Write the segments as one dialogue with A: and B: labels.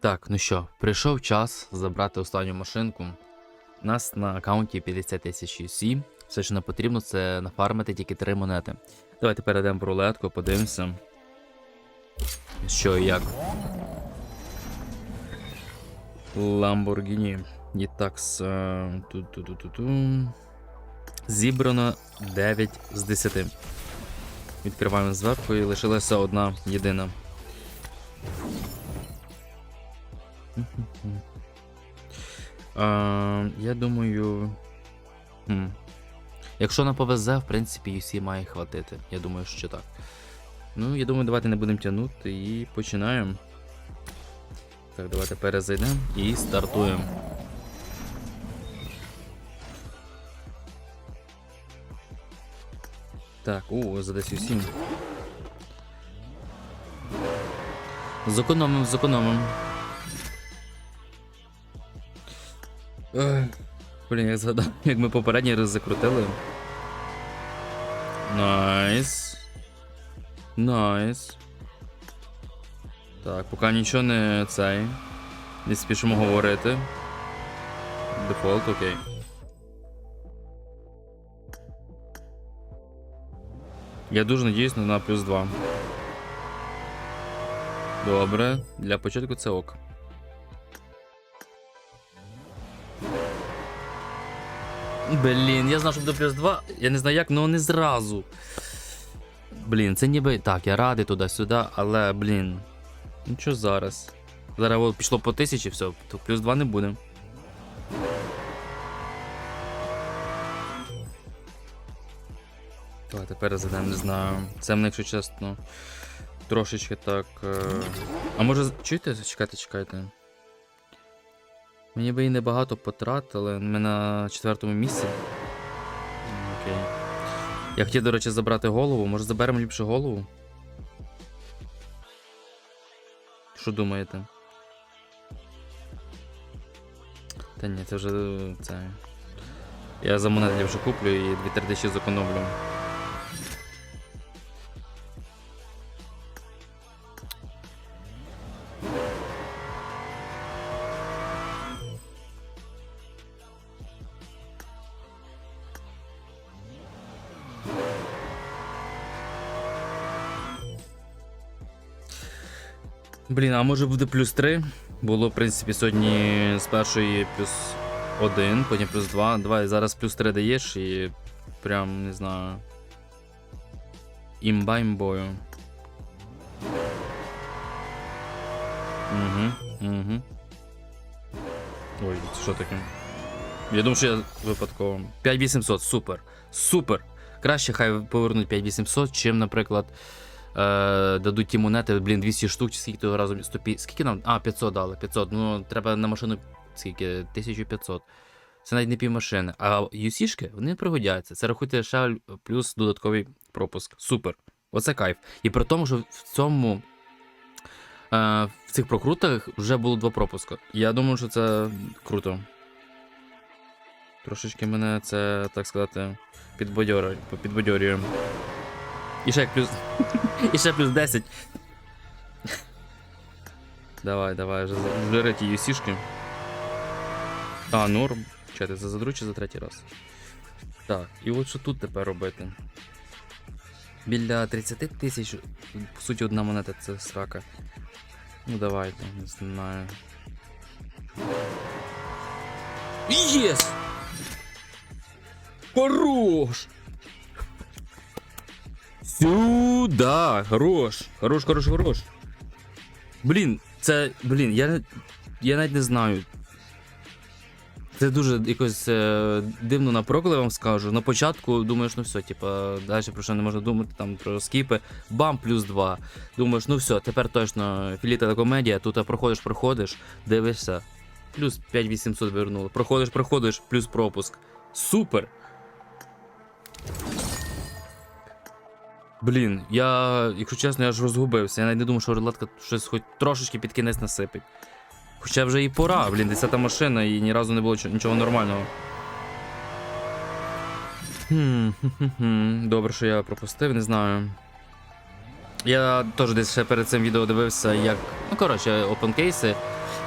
A: Так, ну що, прийшов час забрати останню машинку. У нас на аккаунті 50 тисяч UC. Все, що нам потрібно, це нафармити тільки 3 монети. Давайте перейдемо в рулетку, подивимося. Що і як. Lamborghini. Ітакс. е, ту-ту-ту-ту-ту. Зібрано 9 з 10. Відкриваємо зверху і лишилася одна єдина. Е, я думаю. Якщо нам повезе, в принципі, UC має хватити. Я думаю, що так. Ну, я думаю, давайте не будемо тягнути і починаємо. Так, давайте перезайдемо і стартуємо. Так, о, за десь усім. Зекономим, зекономим. Блін, я згадав, як ми попередній раз закрутили. Найс. Найс. Так, поки нічого не цей. Не спішимо говорити. Дефолт, окей. Я дуже надіюсь на плюс 2. Добре, для початку це ок. Блін, я знав, що буде плюс 2. Я не знаю як, але не зразу. Блін, це ніби. Так, я радий туди-сюди, але, блін. Ну що зараз? Зараз от пішло по тисячі, все, то плюс 2 не буде. Давай тепер задам, не знаю. Це мене, якщо чесно, трошечки так. Е... А може. Чуєте? Чекайте, чекайте. Мені би і небагато потратили. Ми на четвертому місці. Окей. Я хотів, до речі, забрати голову. Може заберемо ліпше голову? Що думаєте? Та ні, це вже е, це. Я за монети вже куплю і 2-3 тисячі зекономлю. Блін, а може буде плюс 3? Було, в принципі, сьогодні з першої плюс 1, потім плюс 2. Давай зараз плюс 3 даєш і прям не знаю. Імба імбою. Угу, угу. Ой, що таке? Я думав, що я випадково. 5800, супер. Супер. Краще хай повернуть 5800, чим, наприклад, е, дадуть ті монети, блін, 200 штук, чи скільки того разу 150, скільки нам? А, 500 дали, 500. Ну, треба на машину скільки? 1500. Це навіть не півмашини. А UC-шки, вони пригодяться. Це рахуйте ще плюс додатковий пропуск. Супер. Оце кайф. І при тому, що в цьому. Е, в цих прокрутах вже було два пропуска. Я думаю, що це круто. Трошечки мене це, так сказати, підбадьорює. І ще як плюс. І ще плюс 10. Давай, давай, вже ті юсішки. А, норм. Чекайте, за задру чи за третій раз. Так, і от що тут тепер робити? Біля 30 тисяч, по суті, одна монета це срака. Ну давайте, не знаю. Єс! Хорош! Сюда! Хорош! Хорош, хорош, хорош. Блін, це. Блін, я, я навіть не знаю. Це дуже якось е, дивно напро, коли я вам скажу. На початку думаєш, ну все, типа, далі про що не можна думати, там про скіпи, бам, плюс 2. Думаєш, ну все, тепер точно філіта комедія, тут проходиш, проходиш, дивишся, плюс 5800 вернули. Проходиш, проходиш, плюс пропуск. Супер! Блін, я, якщо чесно, я ж розгубився. Я навіть не думав, що рулетка щось хоч трошечки під кінець насипить. Хоча вже і пора, блін, 10 машина і ні разу не було нічого нормального. Хм. Добре, що я пропустив, не знаю. Я теж десь ще перед цим відео дивився, як. Ну, коротше, опенкейси.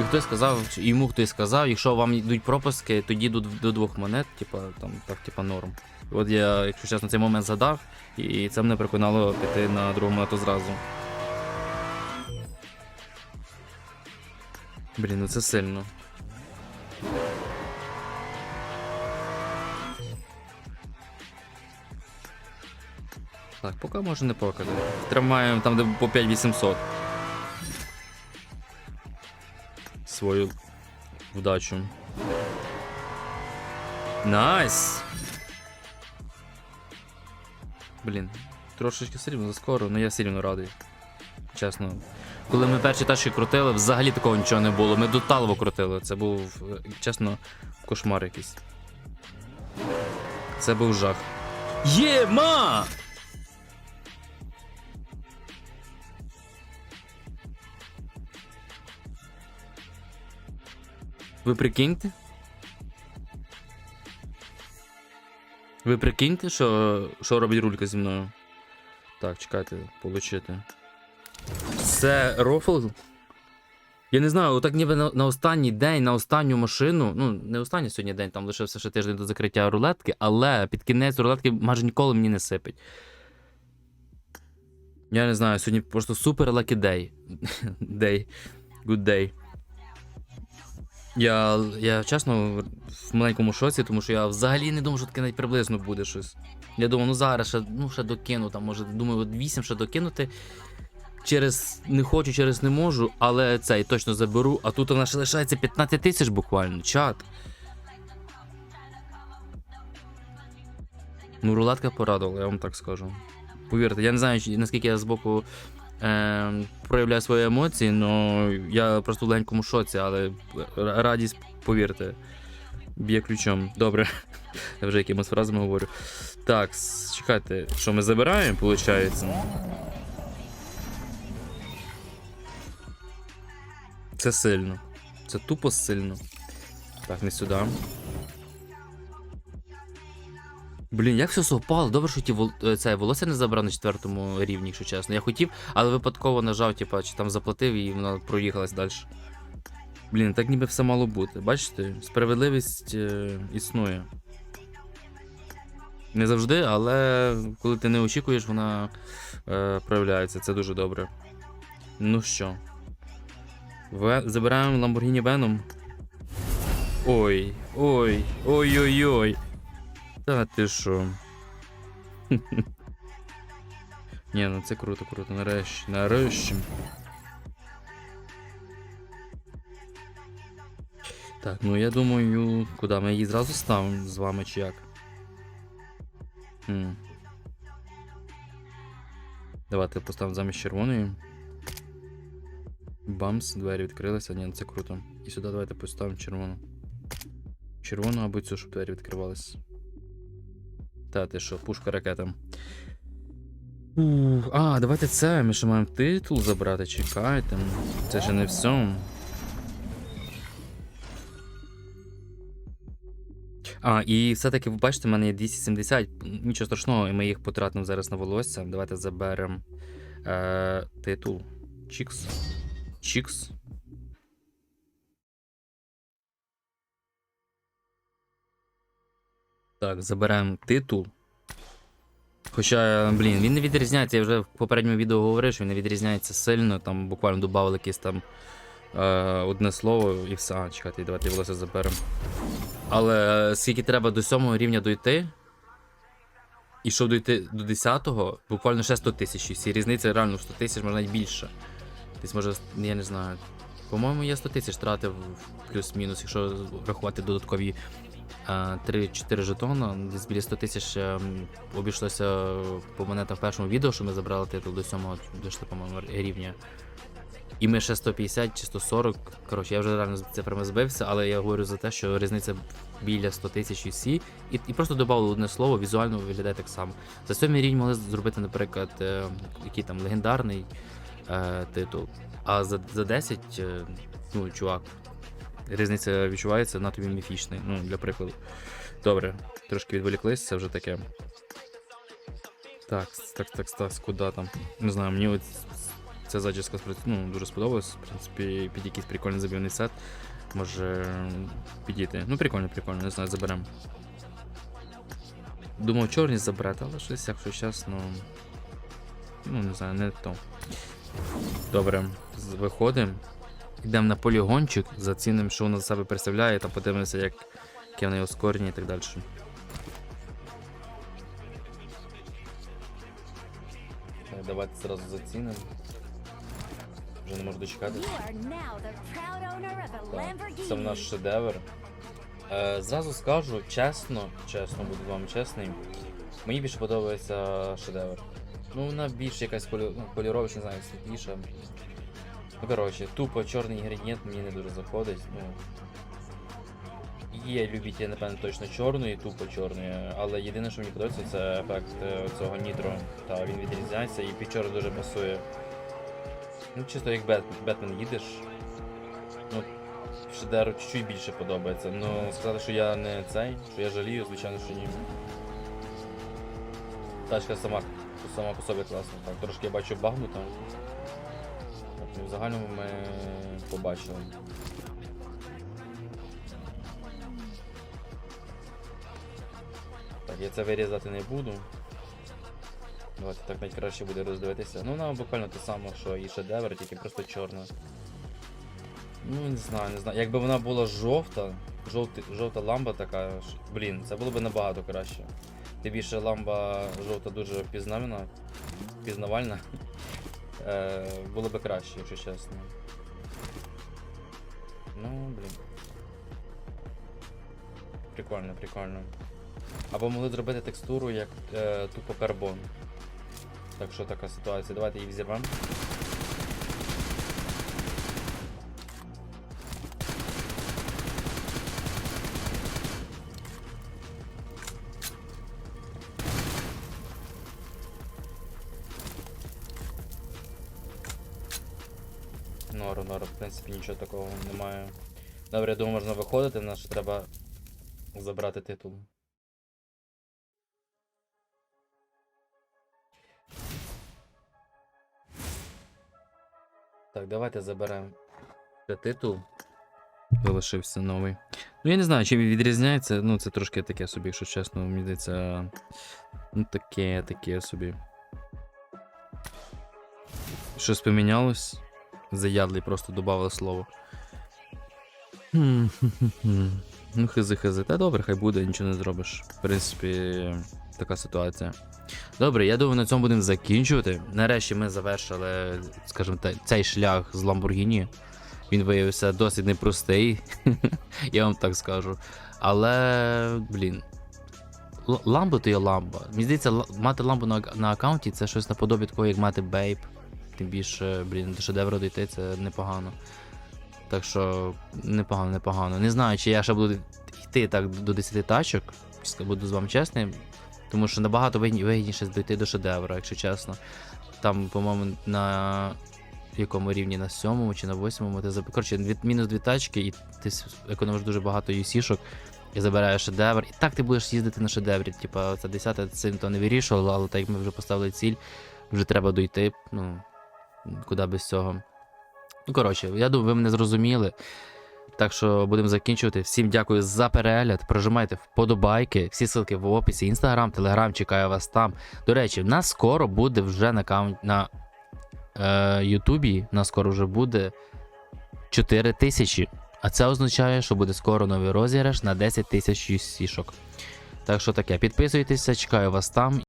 A: І хтось сказав, йому хтось сказав, якщо вам йдуть пропуски, тоді до двох монет, типа там так, типа норм. От я, якщо чесно, цей момент задав, і це мене переконало піти на другу монету зразу. Блін, ну це сильно. Так, поки може не покати. Тримаємо там, де по 5800. Свою вдачу. Найс! Блін, трошечки все рівно заскоро, але я все рівно радий. Чесно. Коли ми перші тачки крутили, взагалі такого нічого не було. Ми до Талово крутили. Це був, чесно, кошмар якийсь. Це був жах. Єма! Ви прикиньте? Ви прикиньте, що, що робить рулька зі мною? Так, чекайте, получити. Це рофл? Я не знаю, отак ніби на, на останній день, на останню машину. Ну, не останній сьогодні день, там лишився ще тиждень до закриття рулетки, але під кінець рулетки майже ніколи мені не сипить. Я не знаю, сьогодні просто супер lucky day. Day. Good day. Я, я чесно в маленькому шоці, тому що я взагалі не думав, що таке навіть приблизно буде щось. Я думав, ну зараз ще, ну, ще докину, там, може, думаю, от 8 ще докинути. Через не хочу, через не можу, але цей точно заберу. А тут у нас лишається 15 тисяч буквально. Чат. Ну, рулетка порадувала, я вам так скажу. Повірте, я не знаю, наскільки я збоку е, проявляю свої емоції, але я просто в легенькому шоці, але радість, повірте, б'є ключом. Добре. Я вже якимось фразами говорю. Так, чекайте, що ми забираємо, виходить? Це сильно. Це тупо сильно. Так, не сюди. Блін, як все совпало? Добре, що ті вол... е, це волосся не забрав на четвертому рівні, якщо чесно. Я хотів, але випадково нажав, типа, чи там заплатив і вона проїхалась далі. Блін, так ніби все мало бути. Бачите, справедливість е, існує. Не завжди, але коли ти не очікуєш, вона е, проявляється. Це дуже добре. Ну що. Ве... Забираємо Lamborghini Venom. Ой, ой, ой-ой-ой. Та ти що? Ні, ну це круто, круто, нарешті, нарешті. Так, ну я думаю, куди ми її зразу ставимо з вами чи як? Хм. Давайте поставимо замість червоної. Бамс, двері відкрилися. Ні, ну це круто. І сюди давайте поставимо червону. Червону або цю, щоб двері відкривались. Та що, пушка ракета. Ух, а, давайте це. Ми ще маємо титул забрати, чекайте. Це ще не все. А, і все-таки, ви бачите, в мене є 270. Нічого страшного, і ми їх потратимо зараз на волосся. Давайте заберемо е, титул. Чікс. Чікс. Так, заберемо титул. Хоча, блін, він не відрізняється, я вже в попередньому відео говорив, що він не відрізняється сильно, там буквально додали якесь там е, одне слово і все. А, чекайте, давайте волосся заберемо. Але е, скільки треба до сьомого рівня дойти, і щоб дойти до 10-го, буквально ще 100 тисяч. Всі різниця реально 100 тисяч, може навіть більше. Десь може, я не знаю. По-моєму, я 100 тисяч тратив плюс-мінус, якщо рахувати додаткові 3-4 жетона. Десь біля 100 тисяч е, обійшлося по монетам в першому відео, що ми забрали титул до 7-го, дійшли, по-моєму, рівня. І ми ще 150 чи 140. Коротше, я вже реально з цифрами збився, але я говорю за те, що різниця біля 100 тисяч і всі. І, і просто додали одне слово, візуально виглядає так само. За сьомий рівень могли зробити, наприклад, е, який там легендарний е, титул. А за, за 10, е, ну, чувак, різниця відчувається на тобі міфічний. Ну, для прикладу. Добре, трошки відволіклись, це вже таке. Так, так, так, так, куди там? Не знаю, мені от ця зачіска ну, дуже сподобалась. В принципі, під якийсь прикольний забівний сет може підійти. Ну, прикольно, прикольно, не знаю, заберемо. Думав чорні забрати, але щось, якщо чесно. Ну, не знаю, не то. Добре, виходимо. Йдемо на полігончик, зацінимо, що воно за себе представляє, та подивимося, як, яке в неї ускорення і так далі. Так, давайте зразу зацінимо. Вже не можу дочекати. Так, це в наш шедевр. Е, зразу скажу, чесно, чесно, буду з вами чесний. Мені більше подобається шедевр. Ну, вона більш якась колі... ну, кольоровіша, не знаю, світліша. Ну, коротше, тупо чорний інгредієнт мені не дуже заходить. Ну, є любителі, напевно, точно чорної, тупо чорної, але єдине, що мені подобається, це ефект е, цього нітро. Та він відрізняється і під чорний дуже пасує. Ну, чисто як Бет... Бетмен їдеш. Ну, Шедеру чуть-чуть більше подобається. Ну, сказати, що я не цей, що я жалію, звичайно, що ні. Тачка сама, сама по собі класна. Так, трошки я бачу багнута. От, ну, В загальному ми побачили. Так, я це вирізати не буду. Давайте так найкраще буде роздивитися. Ну, вона буквально те саме, що і шедевр, тільки просто чорна. Ну, не знаю, не знаю. Якби вона була жовта, жовти, жовта ламба така, блін, це було б набагато краще. Тим більше ламба жовта дуже впізнавана, впізнавальна. Е, було би краще, якщо чесно. Ну, блін. Прикольно, прикольно. Або могли зробити текстуру як е, тупо карбон. Так що така ситуація. Давайте її взірвемо. Нору, нору, в принципі, нічого такого немає. Добре, я думаю, можна виходити, нам ще треба забрати титул. Так, давайте заберемо ще титул. Залишився новий. Ну, я не знаю, чим він відрізняється. Ну, це трошки таке собі, якщо чесно, мені здається. Ну, таке, таке собі. Щось помінялось. Заядлий просто додали слово. Ну, хизи хизи. Та добре, хай буде, нічого не зробиш. В принципі, така ситуація. Добре, я думаю, на цьому будемо закінчувати. Нарешті ми завершили, скажімо так, цей шлях з Lamborghini. Він виявився досить непростий, я вам так скажу. Але, блін. Ламбо то є ламба. Мені здається, мати ламбу на, на аккаунті це щось наподобі такого, як мати бейп. Тим більше, блін, до шедевру дійти це непогано. Так що непогано, непогано. Не знаю, чи я ще буду йти так до 10 тачок, буду з вами чесним. Тому що набагато вигідніше дойти до шедевра, якщо чесно. Там, по-моєму, на якому рівні на сьомому чи на восьмому ти заб... Коротше, мінус дві тачки, і ти економиш дуже багато юсішок і забираєш шедевр. І так ти будеш їздити на шедеврі. Типа, це 10 це то не вирішувало, але так як ми вже поставили ціль, вже треба дойти. Ну, куди без цього. Ну, коротше, я думаю, ви мене зрозуміли. Так що будемо закінчувати. Всім дякую за перегляд. Прожимайте вподобайки. Всі ссылки в описі. Інстаграм, телеграм, чекаю вас там. До речі, в нас скоро буде вже на на е, Ютубі. У нас скоро вже буде 4 тисячі. А це означає, що буде скоро новий розіграш на 10 тисяч сішок. Так що таке, підписуйтеся, чекаю вас там